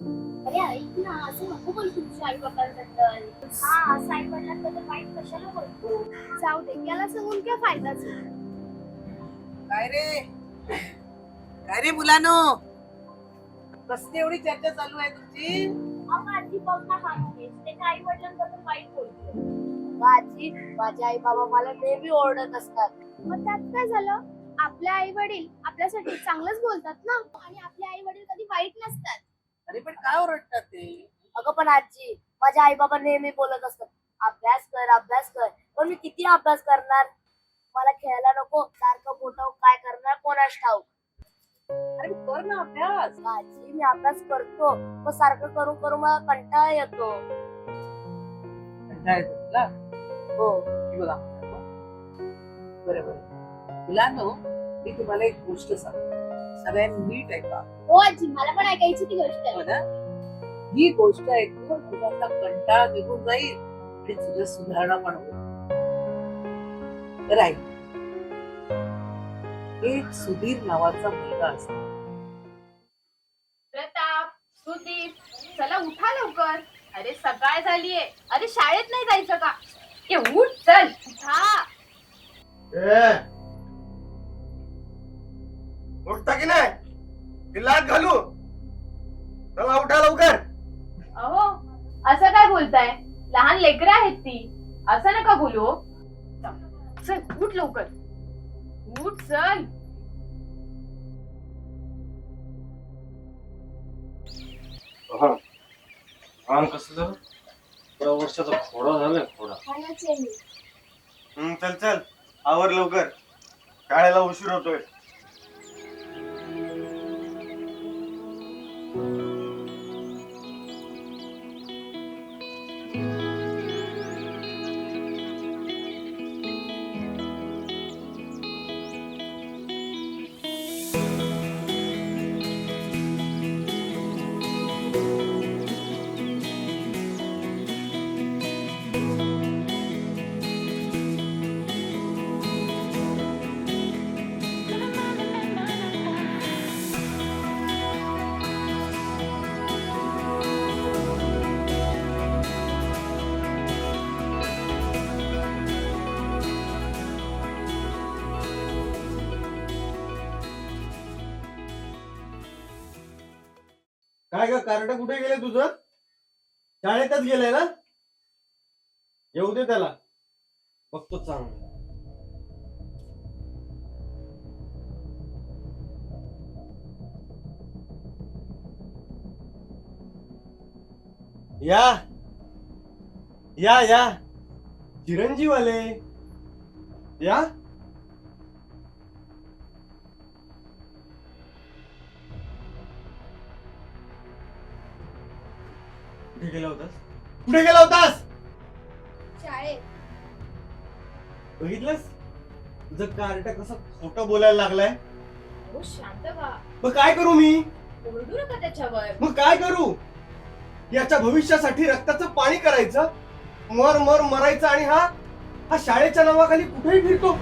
अरे ऐक ना असं नको बोल तुमच्या आई बाबांबद्दल हा असं आई वडिलांबद्दल वाईट कशाला बोलतो? जाऊ दे याला सांगून काय फायदाच. काय रे? काय रे मुलानो? कसली एवढी चर्चा चालू आहे तुमची? आजी हा त्याच्या आई वडिलांबद्दल वाईट बोलतो आजी माझे आई बाबा मला नेहमी ओरडत असतात. मग त्यात काय झालं? आपले आई वडील आपल्यासाठी चांगलंच बोलतात ना? आणि आपले आई वडील कधी वाईट नसतात. अरे पण काय ओरडतात ते? अगं पण आजी माझे आई बाबा नेहमी बोलत असतात अभ्यास कर अभ्यास कर. पण मी किती अभ्यास करणार? मला खेळायला नको सारखं मोठं काय करणार कोणाच ठाऊक? अरे कर ना अभ्यास. आजी मी अभ्यास करतो पण सारखं करून करून मला कंटाळा येतो. कंटाळा येतो तुला? हो. ही बघा. बरं बरं. मुलांनो मी तुम्हाला एक गोष्ट सांगतो. सगळ्यांनी नीट ऐका हो आजी मला पण ऐकायची ती गोष्ट हो ना? ही गोष्ट ऐकून तुझ्यातला कंटाळा निघून जाईल आणि तुझं सुधारणा पण होईल. ऐक. एक सुधीर नावाचा मुलगा असतो. प्रताप सुदीप चला उठा लवकर. अरे सकाळ झालीये. अरे शाळेत नाही जायचं का? ए उठ चल. उठा. ए उठता की नाही? लाट घालू? चला उठा लवकर. अहो असं काय बोलताय? लहान लेकरं आहेत ती. असं नका बोलू हो. चल उठ लवकर. उठ चल. हा. काम कसं झालं? थोडा वर्षाचा खोडा झालाय खोडा. हम्म, चल चल. आवर लवकर. शाळेला उशीर होतोय. काय ग कुठे गेले तुझं? शाळेतच गेलंय ना? येऊ दे त्याला. बघतो चांगलं. या. या या. चिरंजीवाले. या. गेला होतास? कुठे गेला होतास? शाळेत. बघितलंस? तुझं कार्ट कसं खोटं बोलायला लागलाय? हो शांत व्हा. मग काय करू मी? ओरडू नका त्याच्यावर. मग काय करू? याच्या भविष्यासाठी रक्ताचं पाणी करायचं मर मर मरायचं आणि हा हा शाळेच्या नावाखाली कुठेही फिरतो.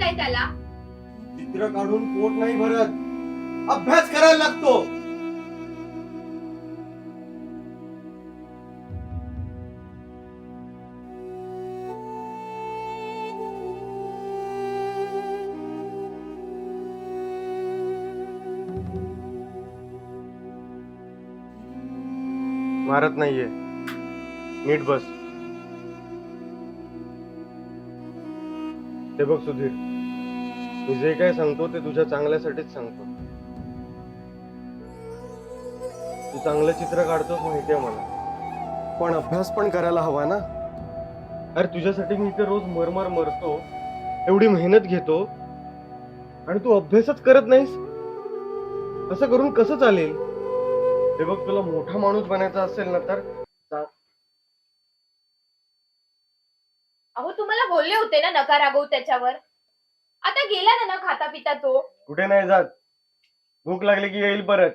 मारताय त्याला? चित्र काढून पोट नाही भरत. अभ्यास करायला लागतो. मारत नाहीये. नीट बस. ते बघ सुधीर मी जे काय सांगतो ते तुझ्या चांगल्यासाठीच सांगतो. तू चांगलं चित्र काढतोस माहितीये मला. पण अभ्यास पण करायला हवा ना? अरे तुझ्यासाठी मी इथे रोज मरमर मरतो एवढी मेहनत घेतो आणि तू अभ्यासच करत नाहीस? असं करून कसं चालेल? हे बघ तुला मोठा माणूस बनायचा असेल ना तर? अहो तुम्हाला बोलले होते ना नका रागवू त्याच्यावर. आता गेला ना खाता पिता तो. कुठे नाही जात? भूक लागली की येईल परत.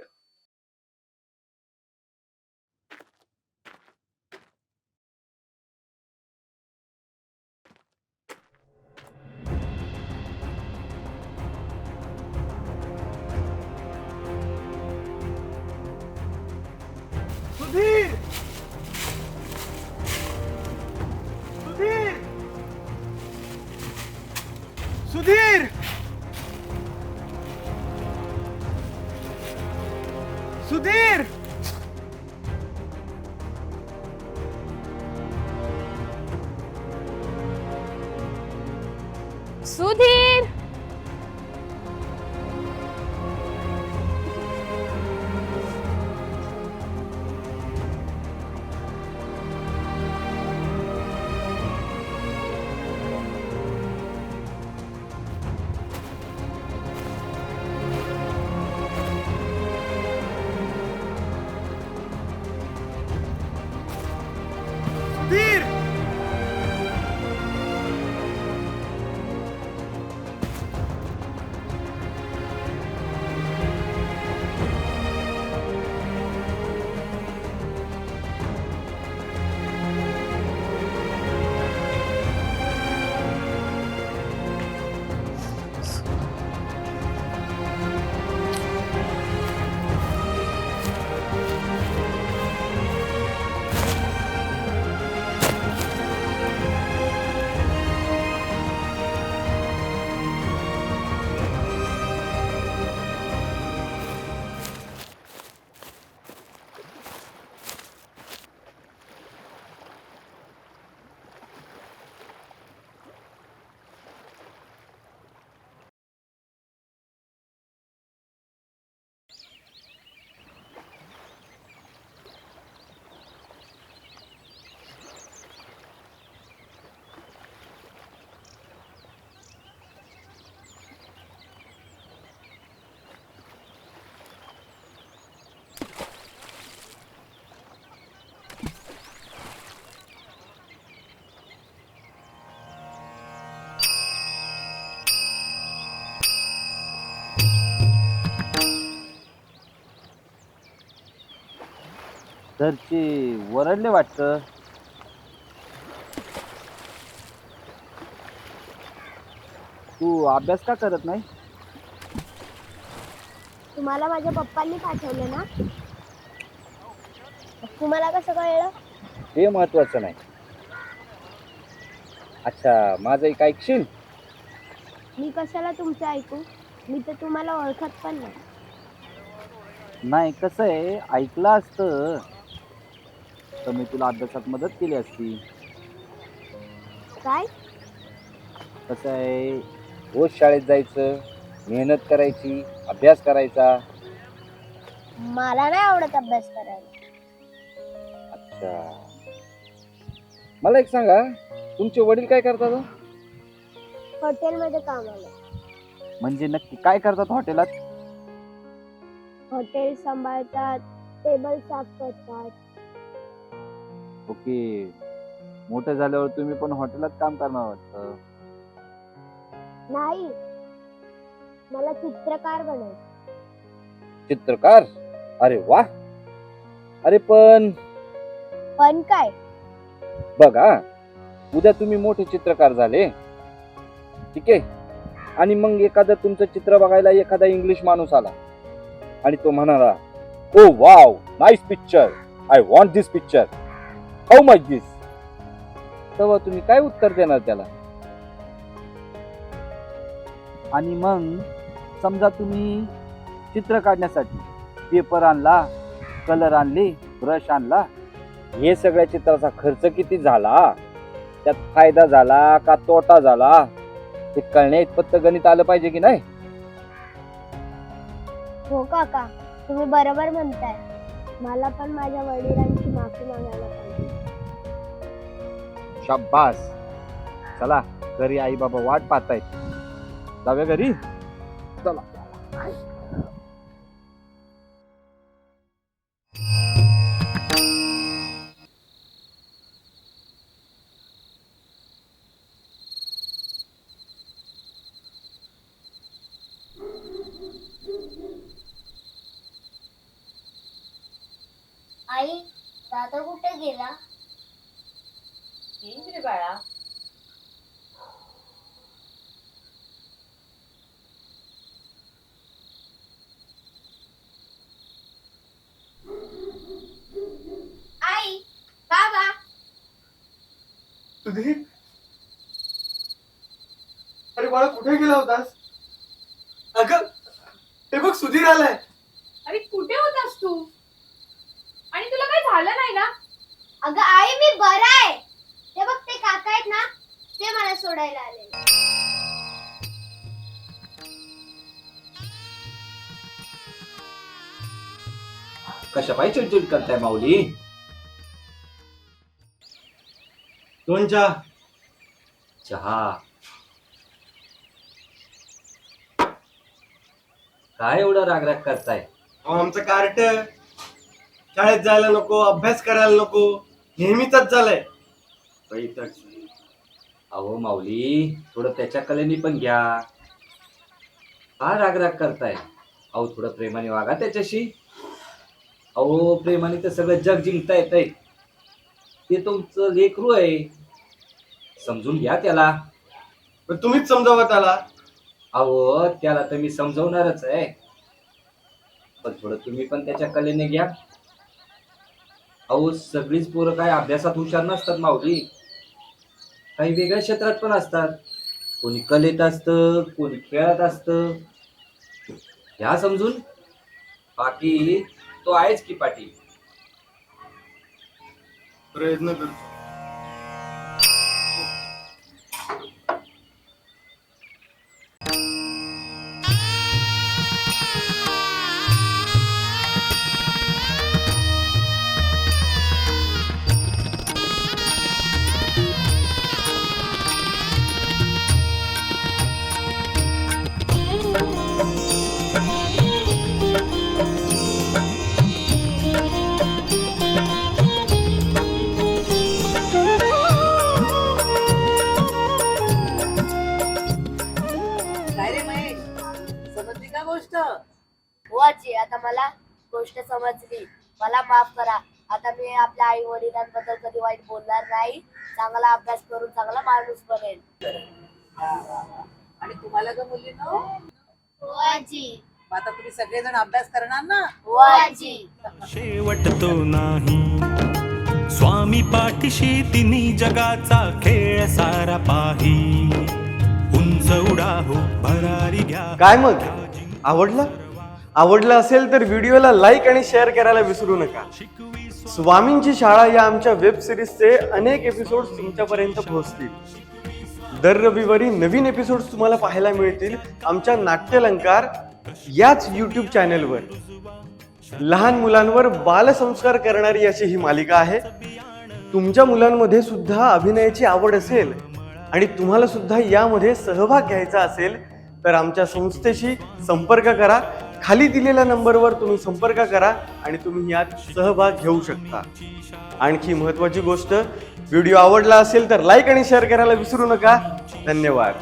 घरचे वरडले वाटतं. तू अभ्यास का करत नाही? तुम्हाला माझ्या पप्पांनी पाठवलं ना? तुम्हाला कसं कळलं? ते महत्वाचं नाही. अच्छा माझं एक ऐकशील? मी कशाला तुमचं ऐकू? मी तर तुम्हाला ओळखत पण नाही. नाही कसं आहे? ऐकलं असतं. तर मी तुला अभ्यासात मदत केली असती. काय? कसं आहे? रोज शाळेत जायचं मेहनत करायची अभ्यास करायचा. मला नाही आवडत अभ्यास करायला. अच्छा. मला एक सांगा तुमचे वडील काय करतात हो? हॉटेलमध्ये कामाला. म्हणजे नक्की काय करतात हॉटेलात? हॉटेल सांभाळतात टेबल साफ करतात. ओके मोठं झाल्यावर तुम्ही पण हॉटेलात काम करणार वाटतं. नाही. मला चित्रकार बनायचं चित्रकार? अरे वा. अरे पण. पण काय? बघा उद्या तुम्ही मोठे चित्रकार झाले. ठीक आहे? आणि मग एखादं तुमचं चित्र बघायला एखादा इंग्लिश माणूस आला. आणि तो म्हणाला ओ wow nice picture I want this picture how much this तेव्हा तुम्ही काय उत्तर देणार त्याला? आणि मग समजा तुम्ही चित्र काढण्यासाठी पेपर आणला कलर आणले ब्रश आणला. हे सगळ्या चित्राचा खर्च किती झाला? त्यात फायदा झाला का तोटा झाला? हे कळण्या इतपत गणित आलं पाहिजे की नाही? हो काका तुम्ही बरोबर म्हणताय. मला पण माझ्या वडिलांची माफी मागायला पाहिजे. शाब्बास चला घरी आई बाबा वाट पाहतायत. जाऊया घरी? चला. आई दादा कुठे गेला? येईन रे बाळा आई बाबा. सुधीर अरे बाळा कुठे गेला होतास? अगं हे बघ सुधीर आलाय. अरे कुठे होतास तू? आणि तुला काही झालं नाही ना? अगं आई मी बरा आहे. काका आहेत ना ते मला सोडायला आले. कशा पाय चिडचिड करताय माऊली? दोन चहा? चहा. काय एवढं रागराग करताय? अहो, आमचं कार्ट. शाळेत जायला नको अभ्यास करायला नको. नेहमीच झालंय अहो माऊली थोडं त्याच्या कलेनी पण घ्या. का रागराग करताय. अहो थोडं प्रेमाने वागा त्याच्याशी. अहो प्रेमाने तर सगळं जग जिंकता येतंय. ते तुमचं लेकरू आहे. समजून घ्या त्याला. पण तुम्हीच समजावा त्याला. अहो त्याला तर मी समजवणारच आहे. पण थोडं तुम्ही पण त्याच्या कलेने घ्या. अहो सगळीच पोरं काय अभ्यासात हुशार नसतात माऊली. काही वेगळ्या क्षेत्रात पण असतात. कोणी कलेत असतं कोणी खेळात असतं. ह्या समजून? बाकी तो आहेच की पाटील. प्रयत्न करतो. गोष्ट. हो आजी आता मला गोष्ट समजली. मला माफ करा. आता मी आपल्या आई वडिलांबद्दल कधी वाईट बोलणार नाही. चांगला अभ्यास करून चांगला माणूस बनेल आणि तुम्हाला का मुली ना हो आजी आता तुम्ही सगळेजण अभ्यास करणार ना? हो आजी शेवट तो नाही. स्वामी पाठीशी तिन्ही जगाचा खेळ सारा पाही. उंच उडा हो भरारी घ्या. काय मग? आवडला? आवडला असेल तर व्हिडिओला लाईक आणि शेअर करायला विसरू नका. स्वामींची शाळा या आमच्या वेब सिरीजचे अनेक एपिसोड तुमच्यापर्यंत पोहोचतील. दर रविवारी नवीन एपिसोड तुम्हाला पाहायला मिळतील आमच्या नाट्यलंकार याच यूट्यूब चॅनेलवर लहान मुलांवर बालसंस्कार करणारी अशी ही मालिका आहे. तुमच्या मुलांमध्ये सुद्धा अभिनयाची आवड असेल आणि तुम्हाला सुद्धा यामध्ये सहभाग घ्यायचा असेल तर आमच्या संस्थेशी संपर्क करा. खाली दिलेल्या नंबरवर तुम्ही संपर्क करा आणि तुम्ही यात सहभाग घेऊ शकता. आणखी महत्त्वाची गोष्ट व्हिडिओ आवडला असेल तर लाईक आणि शेअर करायला विसरू नका. धन्यवाद.